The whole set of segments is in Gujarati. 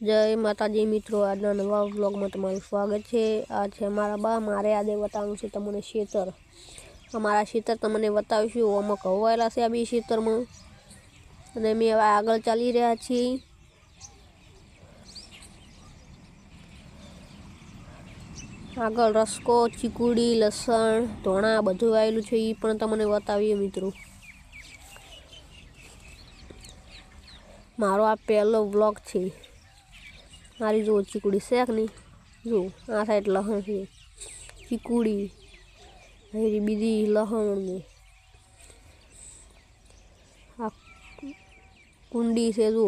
જય માતાજી મિત્રો, આજના નવા વ્લોગમાં તમારું સ્વાગત છે. આ છે મારા બા, મારે આજે બતાવવાનું છે તમને શેતર. અમારા શેતર તમને બતાવીશું આમાં કવાયેલા છે આ બી શેતરમાં. અને અમે હવે આગળ ચાલી રહ્યા છીએ. આગળ રસકો, ચીકુડી, લસણ, ધોણા બધું આવેલું છે, એ પણ તમને બતાવીએ મિત્રો. મારો આ પહેલો વ્લોગ છે. મારી જો ચીકુડી શેકની જો, આ સાઈડ લહણ છે. ચીકુડી. એરી બીજી લહણ ને આ કુંડી છે, જો.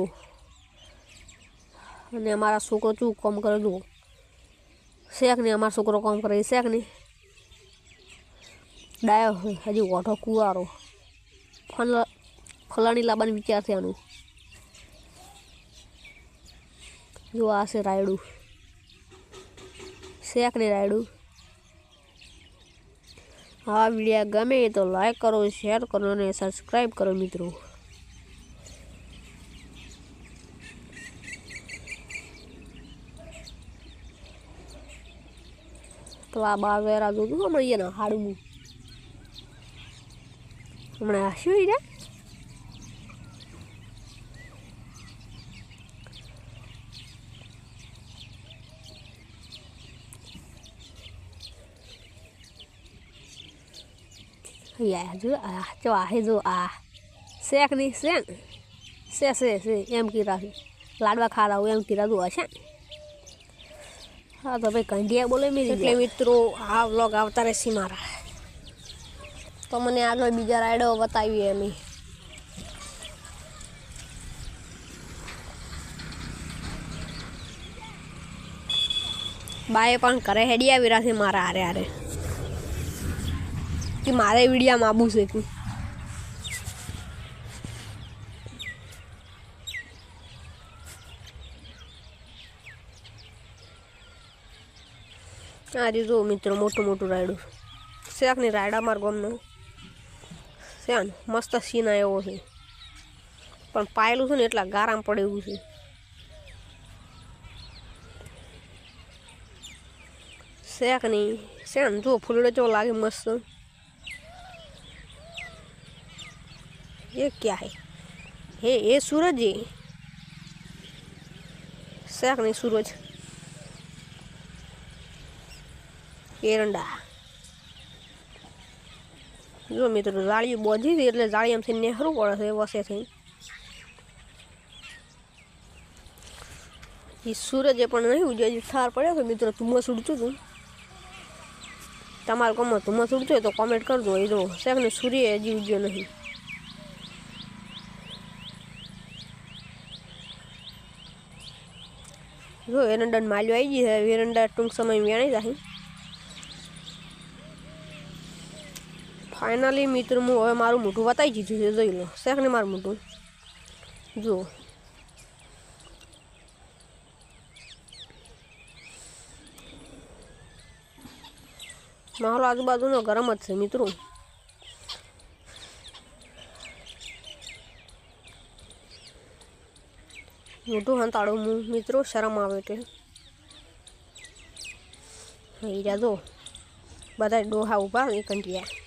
અને અમારા છોકરો શું કામ કરે જુઓ શેક નહીં? અમારો છોકરો કામ કરે શેકની ડાયો હજી ઓઠો કુવારો. ફલ, ફલાણી લાવવાની વિચાર છે આનું. જો આ છે રાયડું. શેક ને રાયડું. આ વીડિયો ગમે તો લાઈક કરો શેર કરો અને સબસ્ક્રાઈબ કરો મિત્રો. તો આ બાર વેરા જોતું હમણાં હાડવું હમણાં શું રે યા આ જો આ હે જો શે શે શે એમ કીધા છે લાડવા ખારા એમ કીધા જો હશે હા તો ભાઈ કંઢિયા બોલે મેં એટલે મિત્રો, આ વ્લોગ આવતા રહેશે મારા તો મને આગળ બીજા રાઈડો બતાવી અમે. બાએ પણ કરે હેડી આવી રહ્યા છે મારા હારે હારે. કે મારે વિડીયામાં આવવું છે કે આજે જો મિત્રો મોટું મોટું રાયડું શેકની રાયડા માર ગમનો. શેન, મસ્ત સીન આવ્યો છે. પણ પાયેલું છે ને એટલા ગારામ પડે એવું છે શેકની શેન, જો ફૂલડે ચો લાગે મસ્ત. ये क्या है हे ये सूरज है શેક નહીં સૂરજ એરંડા જો મિત્રો જાળીઓ બોધી હતી એટલે જાળી આમથી નેહરું પડે છે વસેથી એ સૂરજે પણ નહીં ઉજ્યો હજી ઠાર પડ્યો તો મિત્રો ધુમ્મસ ઉડતું હતું તમારે ગમો ધુમ્મસ ઉડતું હોય તો કોમેન્ટ કરજો એ જો શેક ને સૂર્ય હજી ઉજ્યો નહીં જો એરંડા માલ્યો આવી ગઈ છે. એરંડા ટૂંક સમય વેણાઈ જાય. ફાઇનલી મિત્ર, હું હવે મારું મોઢું વતાવી દીધું છે, જોઈ લો. શેખ ને મારું મોઢું. જુઓ માહોલ આજુબાજુનો ગરમ જ છે મિત્રો મોટું હંતાળું હું મિત્રો શરમ આવે એટલે હીરા જો બધા ડોહા ઊભા એ કંટિયા